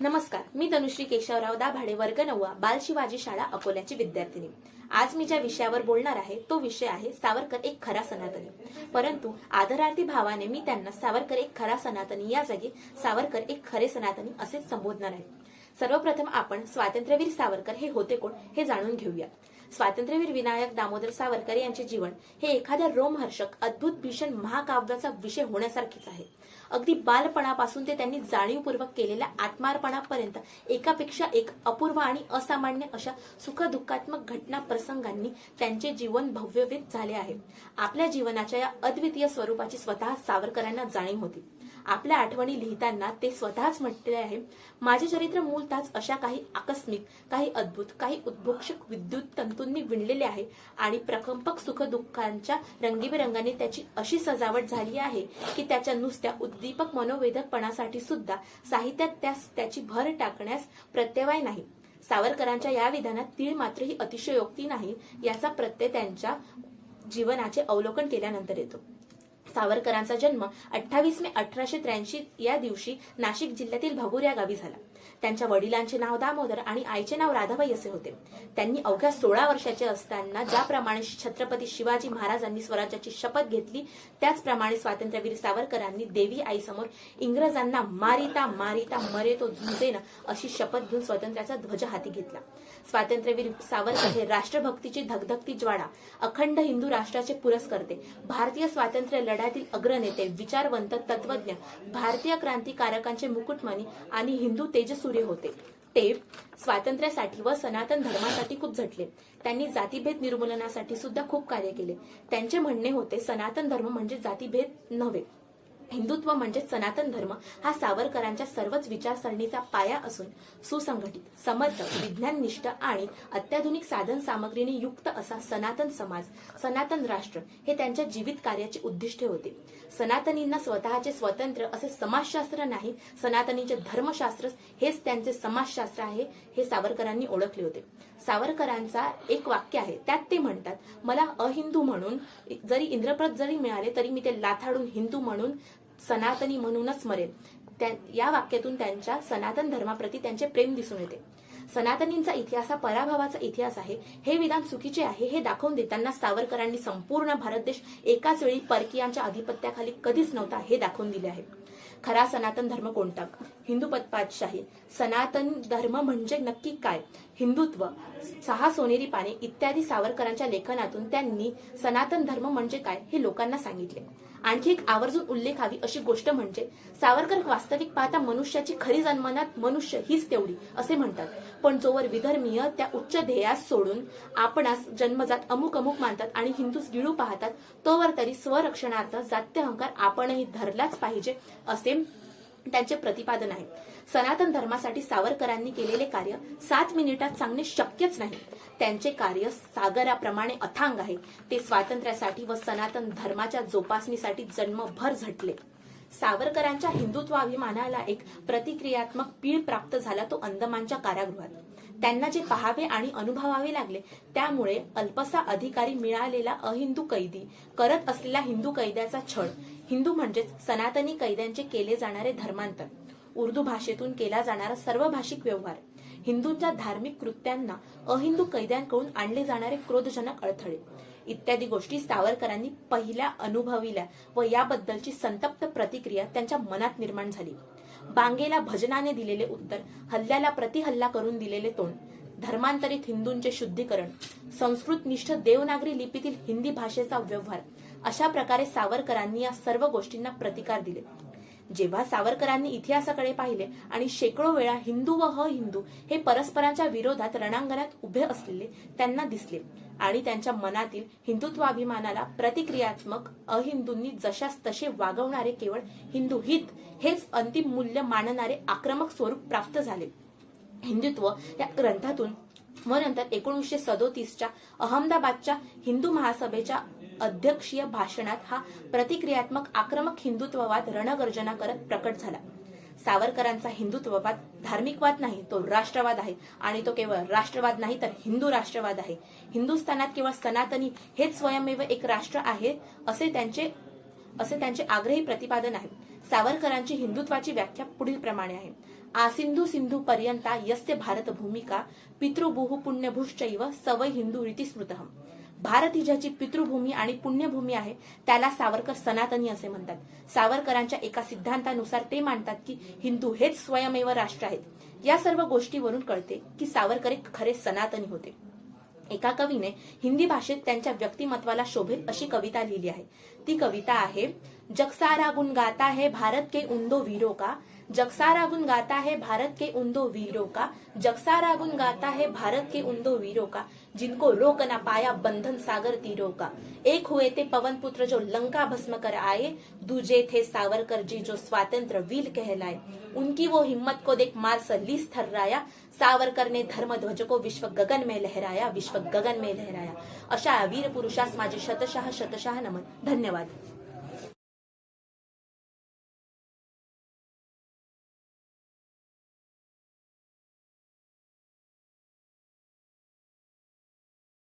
नमस्कार मी तनुश्री केशवराव दाभाडे वर्ग नववा बाल शिवाजी शाळा अकोल्याची विद्यार्थिनी. आज मी ज्या विषयावर बोलणार आहे तो विषय आहे सावरकर एक खरा सनातनी. परंतु आदरार्थी भावाने मी त्यांना सावरकर एक खरा सनातनी या जागी सावरकर एक खरे सनातनी असे संबोधणार आहे. सर्वप्रथम आपण स्वातंत्र्यवीर सावरकर हे होते कोण हे जाणून घेऊया. स्वातंत्र्यवीर विनायक दामोदर सावरकर यांचे जीवन हे एखाद्या रोमहर्षक अद्भुत भीषण महाकाव्याचा विषय होण्यासारखेच आहे. अगदी बालपणापासून ते त्यांनी जाणीवपूर्वक केलेल्या आत्मार्पणापर्यंत एकापेक्षा एक अपूर्व आणि असामान्य अशा सुखदुःखात्मक घटना प्रसंगांनी त्यांचे जीवन भव्यवीत झाले आहे. आपल्या जीवनाच्या या अद्वितीय स्वरूपाची स्वतः सावरकरांना जाणीव होती. आपल्या आठवणी लिहिताना ते स्वतःच म्हटले आहे. माझे चरित्र मूलतःच अशा काही आकस्मिक काही अद्भुत काही उद्भोक्षक विद्युत तंतूंनी विणलेले आहे आणि प्रकंपक सुखदुःखांच्या रंगीबेरंगाने त्याची अशी सजावट झाली आहे की त्याच्या नुसत्या उद्दीपक मनोवेधकपणासाठी सुद्धा साहित्यात त्यास त्याची भर टाकण्यास प्रत्यवाय नाही. सावरकरांच्या या विधानात तीळ मात्र ही अतिशयोक्ती नाही याचा प्रत्यय त्यांच्या जीवनाचे अवलोकन केल्यानंतर येतो. सावरकरांचा जन्म अठ्ठावीस मे अठराशे त्र्याऐंशी या दिवशी नाशिक जिल्ह्यातील भगूर या गावी झाला. त्यांच्या वडिलांचे नाव दामोदर आणि आईचे नाव राधाबाई असे होते. त्यांनी अवघ्या सोळा वर्षाचे असताना ज्याप्रमाणे छत्रपती शिवाजी महाराजांनी स्वराज्याची शपथ घेतली त्याचप्रमाणे स्वातंत्र्यवीर सावरकरांनी देवी आईसमोर इंग्रजांना मारिता मारिता मरे तो झुंजेन अशी शपथ घेऊन स्वातंत्र्याचा ध्वज हाती घेतला. स्वातंत्र्यवीर सावरकर हे राष्ट्रभक्तीची धगधगती ज्वाळा अखंड हिंदू राष्ट्राचे पुरस्कर्ते भारतीय स्वातंत्र्य लढ्यातील अग्रनेते विचारवंत तत्वज्ञ भारतीय क्रांतिकारकांचे मुकुटमणी आणि हिंदू सूर्य होते. ते स्वातंत्र्यासाठी व सनातन धर्मासाठी खूप झटले. त्यांनी जातीभेद निर्मूलनासाठी सुद्धा खूप कार्य केले. त्यांचे म्हणणे होते सनातन धर्म म्हणजे जातीभेद नव्हे. हिंदुत्व म्हणजे सनातन धर्म हा सावरकरांच्या सर्वच विचारसरणीचा पाया असून सुसंघटित समर्थ विज्ञाननिष्ठ आणि अत्याधुनिक साधन सामग्रीने युक्त असा सनातन समाज सनातन राष्ट्र हे त्यांच्या जीवित कार्याचे उद्दिष्टे होते. सनातनींना स्वतःचे स्वतंत्र असे समाजशास्त्र नाही सनातनीचे धर्मशास्त्र हेच त्यांचे समाजशास्त्र आहे हे सावरकरांनी ओळखले होते. सावरकरांचा एक वाक्य आहे त्यात ते म्हणतात मला अहिंदू म्हणून जरी इंद्रप्रत जरी मिळाले तरी मी ते लाथाडून हिंदू म्हणून सनातनी म्हणूनच मरेल. त्या या वाक्यातून त्यांच्या सनातन धर्माप्रती त्यांचे प्रेम दिसून येते. सनातनींचा इतिहास हा पराभवाचा इतिहास आहे. हे विधान चुकीचे आहे हे दाखवून देताना सावरकरांनी संपूर्ण भारत देश एकाच वेळी परकीयांच्या अधिपत्याखाली कधीच नव्हता हे दाखवून दिले आहे. खरा सनातन धर्म कोणता? हिंदू पदपातशाही सनातन धर्म म्हणजे नक्की काय? हिंदुत्व सहा सोनेरी पाने इत्यादी सावरकरांच्या लेखनातून त्यांनी सनातन धर्म म्हणजे काय हे लोकांना सांगितले. आणखी एक आवर्जून उल्लेखावी अशी गोष्ट म्हणजे सावरकर वास्तविक पाहता मनुष्याची खरी जन्मनात मनुष्य हीच तेवढी असे म्हणतात. पण जोवर विधर्मीय त्या उच्च ध्येयास सोडून आपणास जन्मजात अमुक अमुक मानतात आणि हिंदूस गिळू पाहतात तोवर तरी स्वरक्षणार्थ जात्य अहंकार आपणही धरलाच पाहिजे असे त्यांचे प्रतिपादन आहे. सनातन धर्मासाठी सावरकरांनी केलेले कार्य सात मिनिटात सांगणे शक्यच नाही. त्यांचे कार्य सागराप्रमाणे अथांग आहे. ते स्वातंत्र्यासाठी व सनातन धर्माच्या जोपासणीसाठी जन्मभर झटले. सावरकरांच्या हिंदुत्वाभिमानाला एक प्रतिक्रियात्मक पीळ प्राप्त झाला तो अंदमानच्या कारागृहात. त्यांना जे पहावे आणि अनुभवावे लागले त्यामुळे अल्पसा अधिकारी मिळालेला अहिंदू कैदी करत असलेला हिंदू कैद्याचा छळ हिंदू म्हणजेच सनातनी कैद्यांचे केले जाणारे धर्मांतर. उर्दू भाषेतून केला जाणारा सर्व भाषिक व्यवहार. हिंदूंच्या धार्मिक कृत्यांना अहिंदू कैद्यांकडून आणले जाणारे क्रोधजनक अडथळे. इत्यादी गोष्टी सावरकरांनी पहिल्या अनुभविल्या व याबद्दलची संतप्त प्रतिक्रिया त्यांच्या मनात निर्माण झाली. बांगेला भजनाने दिलेले उत्तर हल्ल्याला प्रतिहल्ला करून दिलेले तोंड धर्मांतरित हिंदूंचे शुद्धीकरण संस्कृतनिष्ठ देवनागरी लिपीतील हिंदी भाषेचा व्यवहार अशा प्रकारे सावरकरांनी या सर्व गोष्टींना प्रतिकार दिले. जेव्हा सावरकरांनी इतिहासाकडे पाहिले आणि शेकडो वेळा हिंदू व ह हिंदू हे परस्परांच्या विरोधात रणांगणात उभे असलेले त्यांना दिसले आणि त्यांच्या मनातील हिंदुत्वाभिमानाला प्रतिक्रियात्मक अहिंदूंनी जशास तसे वागवणारे केवळ हिंदू हित हेच अंतिम मूल्य मानणारे आक्रमक स्वरूप प्राप्त झाले. हिंदुत्व या ग्रंथातून व नंतर एकोणीसशे सदोतीसच्या अहमदाबादच्या हिंदू महासभेच्या अध्यक्षीय भाषणात हा प्रतिक्रियात्मक आक्रमक हिंदुत्ववाद रणगर्जना करत प्रकट झाला. सावरकरांचा हिंदुत्ववाद धार्मिकवाद नाही तो राष्ट्रवाद आहे आणि तो केवळ राष्ट्रवाद नाही तर हिंदू राष्ट्रवाद आहे. हिंदुस्थानात केवळ सनातनी हेच स्वयंमेव एक राष्ट्र आहे असे त्यांचे असे त्यांचे आग्रही प्रतिपादन आहे. सावरकरांची हिंदुत्वाची व्याख्या पुढील प्रमाणे आहे. आसिंधू सिंधू पर्यंता यस्य भारत भूमिका पितृभूः पुण्यभूश्चैव सवय हिंदू रीती स्मृतहम. भारत ही ज्याची पितृभूमी आणि पुण्यभूमी आहे त्याला सावरकर सनातनी असे म्हणतात. सावरकरांच्या एका सिद्धांतानुसार ते मानतात की हिंदू हेच स्वयमेव राष्ट्र आहेत. या सर्व गोष्टीवरून कळते की सावरकर एक खरे सनातनी होते. एका कवीने हिंदी भाषेत त्यांच्या व्यक्तिमत्वाला शोभेल अशी कविता लिहिली आहे. ती कविता आहे जगसारा गुण गाता है भारत के उंदो वीरो का जगसारागुन गाता है भारत के उंदो वीरों का। जगसारागुन गाता है भारत के उंदो वीरों का जिनको रोक ना पाया बंधन सागर तीरों का। एक हुए थे पवन पुत्र जो लंका भस्म कर आए दूजे थे सावरकर जी जो स्वातंत्र वीर कहलाए। उनकी वो हिम्मत को देख मार सलीस थर्राया सावरकर ने धर्म ध्वज को विश्व गगन में लहराया विश्व गगन में लहराया। अशा वीर पुरुषास माझे शतशः शतशः नमन। धन्यवाद।